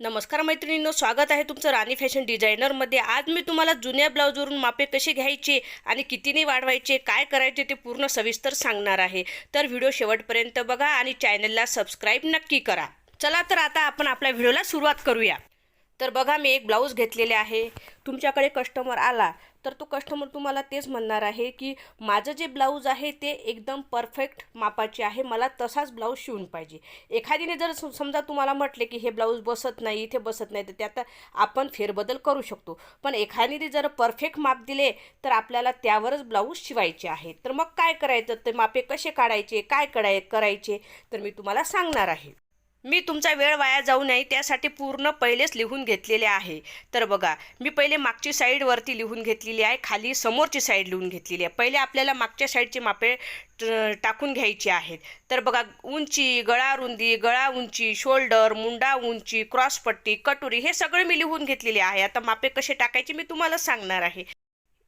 नमस्कार मैत्रिणींनो स्वागत आहे तुमचं राणी फॅशन डिझायनरमध्ये. आज मी तुम्हाला जुन्या ब्लाऊजवरून मापे कसे घ्यायचे आणि कितीने वाढवायचे काय करायचे ते पूर्ण सविस्तर सांगणार आहे. तर व्हिडिओ शेवटपर्यंत बघा आणि चॅनलला सबस्क्राईब नक्की करा. चला तर आता आपण आपल्या व्हिडिओला सुरुवात करूया. तर बघा मी एक ब्लाऊज घेतलेले आहे. तुमच्याकडे कस्टमर आला तर तो कस्टमर तुम्हाला तेच म्हणणार आहे की माझं जे ब्लाऊज आहे ते एकदम परफेक्ट मापाचे आहे. मला तसाच ब्लाऊज शिवून पाहिजे. एखादीने जर समजा तुम्हाला म्हटले की हे ब्लाऊज बसत नाही इथे बसत नाही तर त्यात आपण फेरबदल करू शकतो. पण एखादीने जर परफेक्ट माप दिले तर आपल्याला त्यावरच ब्लाऊज शिवायचे आहे. तर मग काय करायचं? ते मापे कसे काढायचे? काय कडाय करायचे? तर मी तुम्हाला सांगणार आहे. मी तुमचा वेळ वाया जाऊ नये त्यासाठी पूर्ण पहिलेच लिहून घेतलेले आहे. तर बघा मी पहिले मागची साईडवरती लिहून घेतलेली आहे खाली समोरची साईड लिहून घेतलेली आहे. पहिले आपल्याला मागच्या साईडची मापे टाकून घ्यायची आहेत. तर बघा उंची गळा रुंदी गळा उंची शोल्डर मुंडा उंची क्रॉसपट्टी कटोरी हे सगळं मी लिहून घेतलेले आहे. आता मापे कसे टाकायचे मी तुम्हाला सांगणार आहे.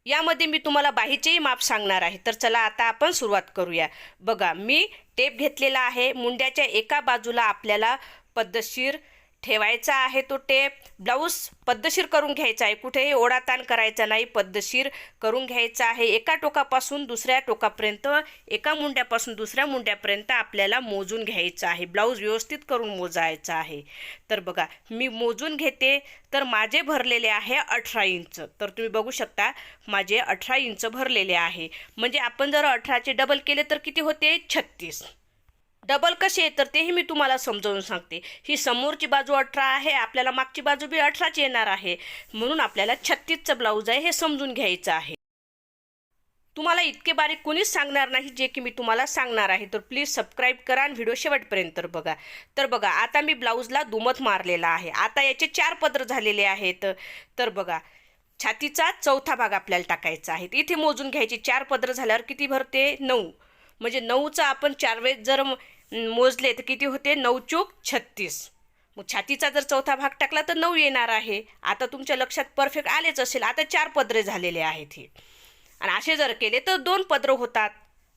यामध्ये मी तुम्हाला बाहीचेही माप सांगणार आहे. तर चला आता आपण सुरुवात करूया. बघा मी टेप घेतलेला आहे. मुंड्याच्या एका बाजूला आपल्याला पद्धतशीर ठेवायचा आहे तो टेप. ब्लाऊज पद्धतशीर करून घ्यायचा आहे. कुठेही ओढाताण करायचा नाही. पद्धतशीर करून घ्यायचा आहे. एका टोकापासून दुसऱ्या टोकापर्यंत एका मुंड्यापासून दुसऱ्या मुंड्यापर्यंत आपल्याला मोजून घ्यायचं आहे. ब्लाऊज व्यवस्थित करून मोजायचा आहे. तर बघा मी मोजून घेते. तर माझे भरलेले आहे अठरा इंच. तर तुम्ही बघू शकता माझे अठरा इंच भरलेले आहे. म्हणजे आपण जर अठराचे डबल केले तर किती होते? छत्तीस. डबल कसे तर तेही मी तुम्हाला समजावून सांगते. ही समोरची बाजू अठरा आहे आपल्याला मागची बाजू बी अठराच येणार आहे. म्हणून आपल्याला छत्तीसचं ब्लाऊज आहे हे समजून घ्यायचं आहे. तुम्हाला इतके बारीक कोणीच सांगणार नाही जे की मी तुम्हाला सांगणार आहे. तर प्लीज सबस्क्राईब करा आणि व्हिडिओ शेवटपर्यंत बघा. तर बघा आता मी ब्लाऊजला दुमत मारलेला आहे. आता याचे चार पदर झालेले आहेत. तर बघा छातीचा चौथा भाग आपल्याला टाकायचा आहे. इथे मोजून घ्यायचे चार पदर झाल्यावर किती भरते? नऊ. म्हणजे नऊचा आपण चार वेळेस जर मोजले तर किती होते? नऊ चूक छत्तीस. मग छातीचा जर चौथा भाग टाकला तर नऊ येणार आहे. आता तुमच्या लक्षात परफेक्ट आलेच असेल. आता चार पदरे झालेले आहेत हे. आणि असे जर केले तर दोन पदरं होतात.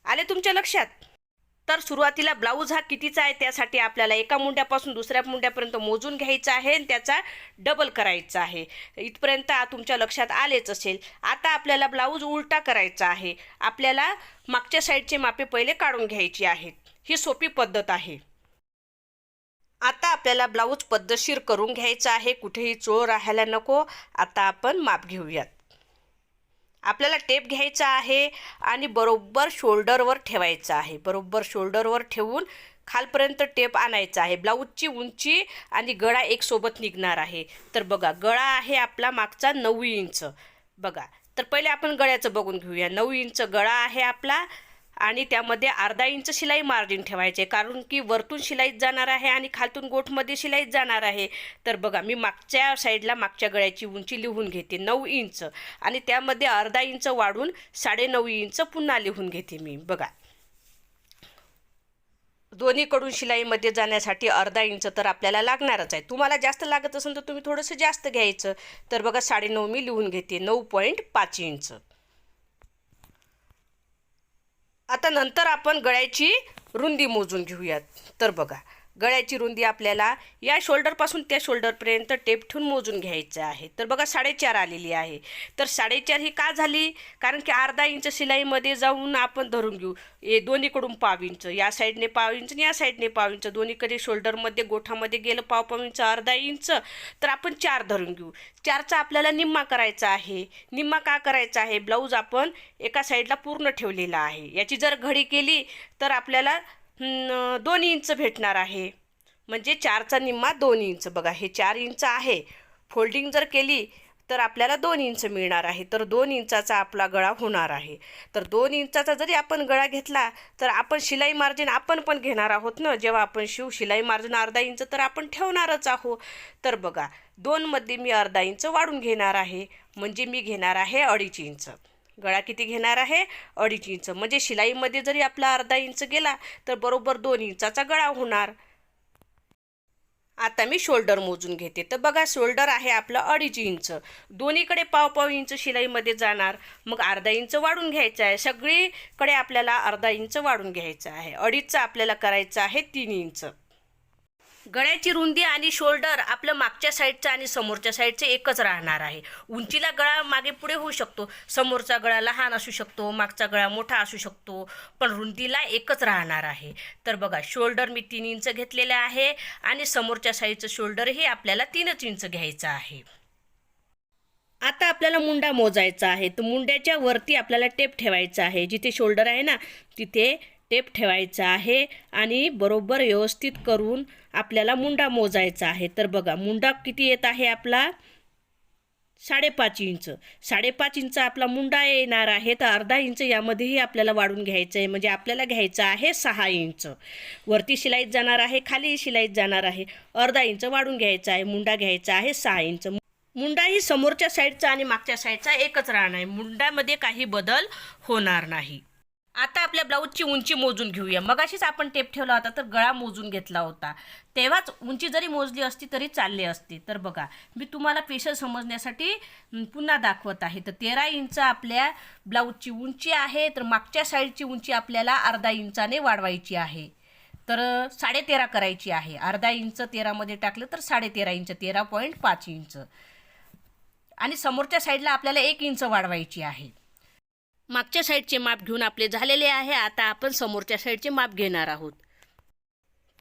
आले तुमच्या लक्षात? तर सुरुवातीला ब्लाऊज हा कितीचा आहे त्यासाठी आपल्याला एका मुंड्यापासून दुसऱ्या मुंड्यापर्यंत मोजून घ्यायचा आहे आणि त्याचा डबल करायचा आहे. इथपर्यंत तुमच्या लक्षात आलेच असेल. आता आपल्याला ब्लाऊज उलटा करायचा आहे. आपल्याला मागच्या साईडचे मापे पहिले काढून घ्यायची आहेत. ही सोपी पद्धत आहे. आता आपल्याला ब्लाऊज पद्धतशीर करून घ्यायचं आहे. कुठेही चोळ राहायला नको. आता आपण माप घेऊयात. आपल्याला टेप घ्यायचा आहे आणि बरोबर शोल्डरवर ठेवायचा आहे. बरोबर शोल्डरवर ठेवून खालपर्यंत टेप आणायचा आहे. ब्लाऊजची उंची आणि गळा एक सोबत निघणार आहे. तर बघा गळा आहे आपला मागचा नऊ इंच. बघा तर पहिले आपण गळ्याचं बघून घेऊया. नऊ इंच गळा आहे आपला. आणि त्यामध्ये अर्धा इंच शिलाई मार्जिन ठेवायचे कारण की वरतून शिलाईत जाणार आहे आणि खालतून गोठमध्ये शिलाईत जाणार आहे. तर बघा मी मागच्या साईडला मागच्या गळ्याची उंची लिहून घेते नऊ इंच. आणि त्यामध्ये अर्धा इंच वाढून साडेनऊ इंच पुन्हा लिहून घेते मी. बघा. दोन्हीकडून शिलाईमध्ये जाण्यासाठी अर्धा इंच तर आपल्याला लागणारच आहे. तुम्हाला जास्त लागत असेल तर तुम्ही थोडंसं जास्त घ्यायचं. तर बघा साडेनऊ मी लिहून घेते नऊ पॉईंट पाच इंच. आता नंतर आपण गळ्याची रुंदी मोजून घेऊयात. तर बघा गळ्याची रुंदी आपल्याला. या शोल्डरपासून त्या शोल्डरपर्यंत टेप ठेवून मोजून घ्यायचं आहे. तर बघा साडेचार आलेली आहे. तर साडेचार ही का झाली? कारण की अर्धा इंच शिलाईमध्ये जाऊन आपण धरून घेऊ. हे दोन्हीकडून पाव इंच या साईडने पाव इंच आणि या साईडने पाव इंच दोन्हीकडे शोल्डरमध्ये गोठामध्ये गेलं पाव पाव इंच अर्धा इंच तर आपण चार धरून घेऊ. चारचा आपल्याला निम्मा करायचा आहे. निम्मा का करायचा आहे? ब्लाऊज आपण एका साईडला पूर्ण ठेवलेला आहे. याची जर घडी केली तर आपल्याला दोन इंच भेटणार आहे. म्हणजे चारचा निम्मा दोन इंच. बघा हे चार इंच आहे. फोल्डिंग जर केली तर आपल्याला दोन इंच मिळणार आहे. तर दोन इंचाचा आपला गळा होणार आहे. तर दोन इंचाचा जरी आपण गळा घेतला तर आपण शिलाई मार्जिन आपण पण घेणार आहोत ना? जेव्हा आपण शिव शिलाई मार्जिन अर्धा इंच तर आपण ठेवणारच आहो तर बघा दोनमध्ये मी अर्धा इंच वाढून घेणार आहे. म्हणजे मी घेणार आहे अडीच इंच. गळा किती घेणार आहे? अडीच इंच. म्हणजे शिलाईमध्ये जरी आपला अर्धा इंच गेला तर बरोबर दोन इंचाचा गळा होणार. आता मी शोल्डर मोजून घेते. तर बघा शोल्डर आहे आपलं अडीच इंच. दोन्हीकडे पाव पाव इंच शिलाईमध्ये जाणार. मग अर्धा इंच वाढून घ्यायचं आहे. सगळीकडे आपल्याला अर्धा इंच वाढून घ्यायचं आहे. अडीचचं आपल्याला करायचं आहे तीन इंच. गळ्याची रुंदी आणि शोल्डर आपलं मागच्या साईडचं आणि समोरच्या साईडचं एकच राहणार आहे. उंचीला गळा मागे पुढे होऊ शकतो. समोरचा गळा लहान असू शकतो मागचा गळा मोठा असू शकतो पण रुंदीला एकच राहणार आहे. तर बघा शोल्डर मी तीन इंच घेतलेलं आहे आणि समोरच्या साईडचं शोल्डरही आपल्याला तीनच इंच घ्यायचं आहे. आता आपल्याला मुंडा मोजायचा आहे. तर मुंड्याच्या वरती आपल्याला टेप ठेवायचा आहे. जिथे शोल्डर आहे ना तिथे टेप ठेवायचा आहे आणि बरोबर व्यवस्थित करून आपल्याला मुंडा मोजायचा आहे. तर बघा मुंडा किती येत आहे आपला? साडेपाच इंच. साडेपाच इंच आपला मुंडा येणार आहे. तर अर्धा इंच यामध्येही आपल्याला वाढून घ्यायचं आहे. म्हणजे आपल्याला घ्यायचं आहे सहा इंच. वरती शिलाईत जाणार आहे खाली शिलाईत जाणार आहे. अर्धा इंच वाढून घ्यायचा आहे. मुंडा घ्यायचा आहे सहा इंच. मुंडा ही समोरच्या साईडचा आणि मागच्या साईडचा एकच राहणार आहे. मुंड्यामध्ये काही बदल होणार नाही. आता आपल्या ब्लाऊजची उंची मोजून घेऊया. मगाशीच आपण टेप ठेवला होता तर गळा मोजून घेतला होता. तेव्हाच उंची जरी मोजली असती तरी चालली असती. तर बघा मी तुम्हाला पेशल समजण्यासाठी पुन्हा दाखवत आहे. तर तेरा इंच आपल्या ब्लाऊजची उंची आहे तर मागच्या साईडची उंची आपल्याला अर्धा इंचाने वाढवायची आहे. तर साडेतेरा करायची आहे. अर्धा इंच तेरामध्ये टाकलं तर साडेतेरा इंच तेरा पॉईंट पाच इंच. आणि समोरच्या साईडला आपल्याला एक इंच वाढवायची आहे. मागच्या साईडचे माप घेऊन आपले झालेले आहे. आता आपण समोरच्या साईडचे माप घेणार आहोत.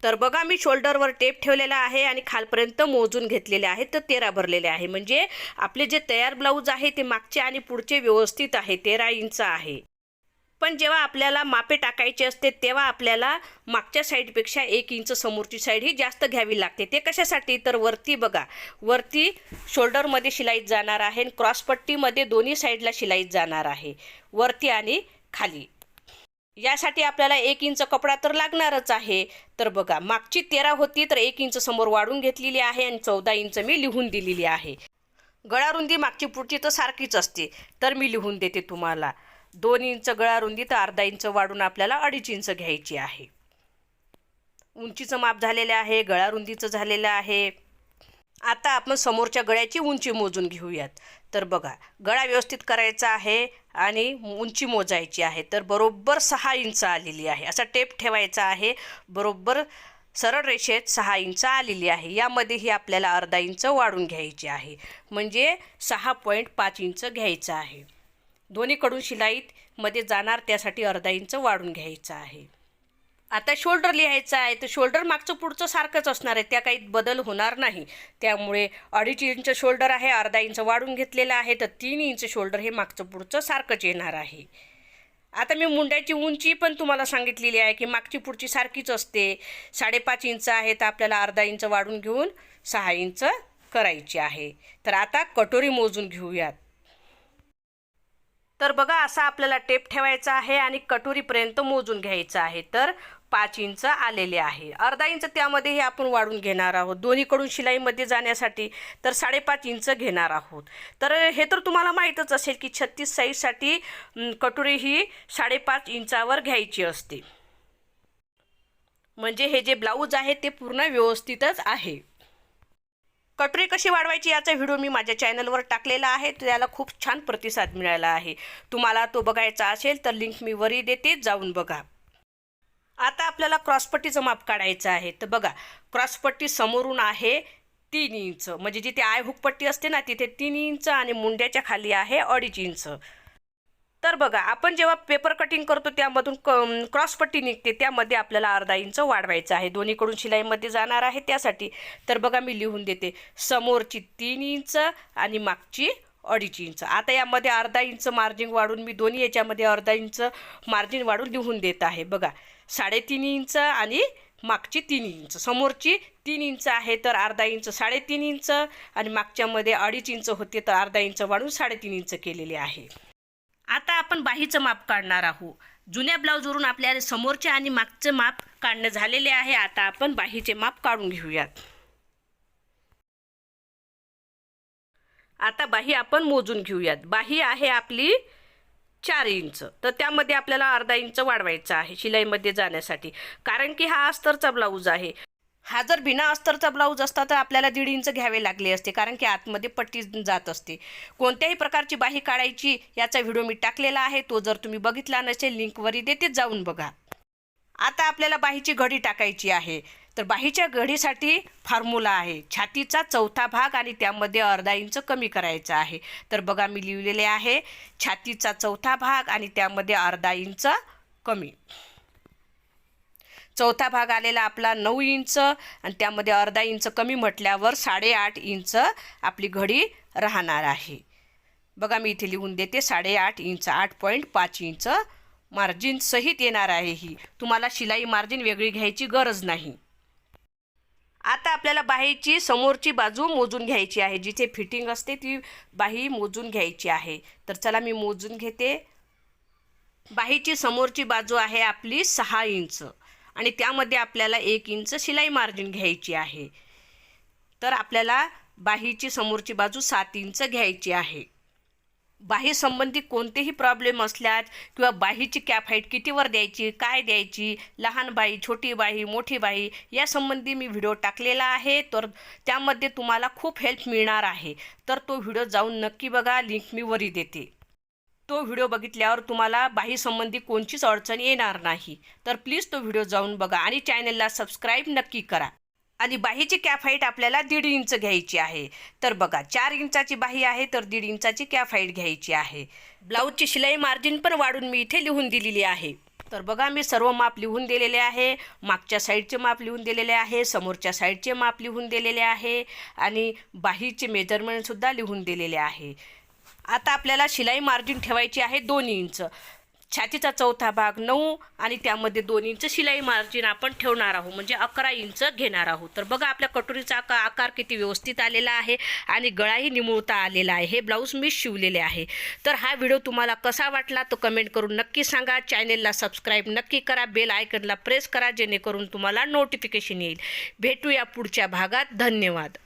तर बघा मी शोल्डरवर टेप ठेवलेला आहे आणि खालपर्यंत मोजून घेतलेले आहे तर तेरा भरलेले आहे. म्हणजे आपले जे तयार ब्लाऊज आहे ते मागचे आणि पुढचे व्यवस्थित आहे. तेरा इंच आहे. पण जेव्हा आपल्याला मापे टाकायचे असते तेव्हा आपल्याला मागच्या साईडपेक्षा एक इंच समोरची साईड ही जास्त घ्यावी लागते. ते कशासाठी? तर वरती बघा. वरती शोल्डरमध्ये शिलाईत जाणार आहे आणि क्रॉसपट्टीमध्ये दोन्ही साईडला शिलाईत जाणार आहे. वरती आणि खाली. यासाठी आपल्याला एक इंच कपडा तर लागणारच आहे. तर बघा मागची तेरा होती तर एक इंच समोर वाढून घेतलेली आहे आणि चौदा इंच मी लिहून दिलेली आहे. गळारुंदी मागची पुढची तर सारखीच असते. तर मी लिहून देते तुम्हाला. दोन इंच गळा रुंदी तर अर्धा इंच वाढून आपल्याला अडीच इंच घ्यायची आहे. उंचीचं माप झालेलं आहे गळा रुंदीचं झालेलं आहे. आता आपण समोरच्या गळ्याची उंची मोजून घेऊयात. तर बघा गळा व्यवस्थित करायचा आहे आणि उंची मोजायची आहे. तर बरोबर सहा इंच आलेली आहे. असा टेप ठेवायचा आहे. बरोबर सरळ रेषेत सहा इंच आलेली आहे. यामध्येही आपल्याला अर्धा इंच वाढून घ्यायची आहे. म्हणजे सहा पॉईंट पाच इंच घ्यायचं आहे. दोन्हीकडून शिलाईत मध्ये जाणार त्यासाठी अर्धा इंच वाढून घ्यायचं आहे. आता शोल्डर लिहायचं आहे तर शोल्डर मागचं पुढचं सारखंच असणार आहे. त्या काही बदल होणार नाही. त्यामुळे अडीच इंच शोल्डर आहे अर्धा इंच वाढून घेतलेलं आहे तर तीन इंच शोल्डर हे मागचं पुढचं सारखंच येणार आहे. आता मी मुंड्याची उंची पण तुम्हाला सांगितलेली आहे की मागची पुढची सारखीच असते. साडेपाच इंच आहे तर आपल्याला अर्धा इंच वाढून घेऊन सहा इंच करायची आहे. तर आता कटोरी मोजून घेऊयात. तर बघा असा आपल्याला टेप ठेवायचा आहे आणि कटोरीपर्यंत मोजून घ्यायचं आहे. तर पाच इंच आलेले आहे. अर्धा इंच त्यामध्येही आपण वाढून घेणार आहोत. दोन्हीकडून शिलाईमध्ये जाण्यासाठी तर साडेपाच इंच घेणार आहोत. तर हे तर तुम्हाला माहीतच असेल की छत्तीस साईजसाठी कटोरी ही साडेपाच इंचावर घ्यायची असते. म्हणजे हे जे ब्लाऊज आहे ते पूर्ण व्यवस्थितच आहे. कटोरी कशी वाढवायची याचा व्हिडिओ मी माझ्या चॅनलवर टाकलेला आहे. त्याला खूप छान प्रतिसाद मिळाला आहे. तुम्हाला तो बघायचा असेल तर लिंक मी वरी देते. जाऊन बघा. आता आपल्याला क्रॉसपट्टीचं माप काढायचं आहे. तर बघा क्रॉसपट्टी समोरून आहे तीन इंच. म्हणजे जिथे आय हुकपट्टी असते ना तिथे तीन इंच आणि मुंड्याच्या खाली आहे अडीच इंच. तर बघा आपण जेव्हा पेपर कटिंग करतो त्यामधून क क्रॉसपट्टी निघते. त्यामध्ये आपल्याला अर्धा इंच वाढवायचं आहे. दोन्हीकडून शिलाईमध्ये जाणार आहे त्यासाठी. तर बघा मी लिहून देते. समोरची तीन इंच आणि मागची अडीच इंच. आता यामध्ये अर्धा इंच मार्जिन वाढून मी दोन्ही याच्यामध्ये अर्धा इंच मार्जिन वाढून लिहून देत आहे. बघा साडेतीन इंच आणि मागची तीन इंच. समोरची तीन इंच आहे तर अर्धा इंच साडेतीन इंच आणि मागच्यामध्ये अडीच इंच होते तर अर्धा इंच वाढून साडेतीन इंच केलेले आहे. आता आपण बाहीचं माप काढणार आहोत. जुन्या ब्लाऊजवरून आपल्याला समोरचे आणि मागचे माप काढणं झालेले आहे. आता आपण बाहीचे माप काढून घेऊयात. आता बाही आपण मोजून घेऊयात. बाही आहे आपली चार इंच. तर त्यामध्ये आपल्याला अर्धा इंच वाढवायचा आहे शिलाईमध्ये जाण्यासाठी. कारण की हा अस्तरचा ब्लाऊज आहे. हा जर बिना अस्तरचा ब्लाऊज असता तर आपल्याला दीड इंच घ्यावे लागले असते कारण की आतमध्ये पट्टी जात असते. कोणत्याही प्रकारची बाही काढायची याचा व्हिडिओ मी टाकलेला आहे तो जर तुम्ही बघितला नसेल लिंकवरी देते जाऊन बघा. आता आपल्याला बाहीची घडी टाकायची आहे. तर बाहीच्या घडीसाठी फॉर्म्युला आहे. छातीचा चौथा भाग आणि त्यामध्ये अर्धा इंच कमी करायचा आहे. तर बघा मी लिहिलेले आहे छातीचा चौथा भाग आणि त्यामध्ये अर्धा इंच कमी. चौथा भाग आलेला आपला नऊ इंच आणि त्यामध्ये अर्धा इंच कमी म्हटल्यावर साडेआठ इंच आपली घडी राहणार आहे. बघा मी इथे लिहून देते साडेआठ इंच आठ पॉईंट पाच इंच मार्जिन सहित येणार आहे ही. तुम्हाला शिलाई मार्जिन वेगळी घ्यायची गरज नाही. आता आपल्याला बाहीची समोरची बाजू मोजून घ्यायची आहे. जिथे फिटिंग असते ती बाही मोजून घ्यायची आहे. तर चला मी मोजून घेते. बाहीची समोरची बाजू आहे आपली सहा इंच. आणि त्यामध्ये आपल्याला एक इंच शिलाई मार्जिन घ्यायची आहे. तर आपल्याला बाहीची समोरची बाजू सात इंच घ्यायची आहे. बाही संबंधी कोणतेही प्रॉब्लेम असल्यात किंवा बाहीची कॅप हाईट कितीवर द्यायची काय द्यायची लहान बाई छोटी बाई मोठी बाई यासंबंधी मी व्हिडिओ टाकलेला आहे. तर त्यामध्ये तुम्हाला खूप हेल्प मिळणार आहे. तर तो व्हिडिओ जाऊन नक्की बघा लिंक मी वरी देते. तो व्हिडिओ बघितल्यावर तुम्हाला बाही संबंधी कोणचीच अडचण येणार नाही. तर प्लीज तो व्हिडिओ जाऊन बघा आणि चॅनलला सबस्क्राईब नक्की करा. आणि बाहीची कॅप हाईट आपल्याला दीड इंच घ्यायची आहे. तर बघा चार इंचाची बाही आहे तर दीड इंचाची कॅप हाईट घ्यायची आहे. ब्लाऊजची शिलाई मार्जिन पण वाढून मी इथे लिहून दिलेली आहे. तर बघा मी सर्व माप लिहून दिलेले आहे. मागच्या साईडचे माप लिहून दिलेले आहे. समोरच्या साईडचे माप लिहून दिलेले आहे. आणि बाहीचे मेजरमेंटसुद्धा लिहून दिलेले आहे. आता आपल्याला शिलाई मार्जिन ठेवायची आहे दोन इंच. छातीचा चौथा भाग नऊ आणि त्यामध्ये दोन इंच शिलाई मार्जिन आपण ठेवणार आहोत. म्हणजे अकरा इंच घेणार आहोत. तर बघा आपल्या कटोरीचा आका आकार किती व्यवस्थित आलेला आहे आणि गळाही निमुळता आलेला आहे. हे ब्लाऊज मी शिवलेले आहे. तर हा व्हिडिओ तुम्हाला कसा वाटला तो कमेंट करून नक्की सांगा. चॅनेलला सबस्क्राईब नक्की करा. बेल आयकनला प्रेस करा जेणेकरून तुम्हाला नोटिफिकेशन येईल. भेटूया पुढच्या भागात. धन्यवाद.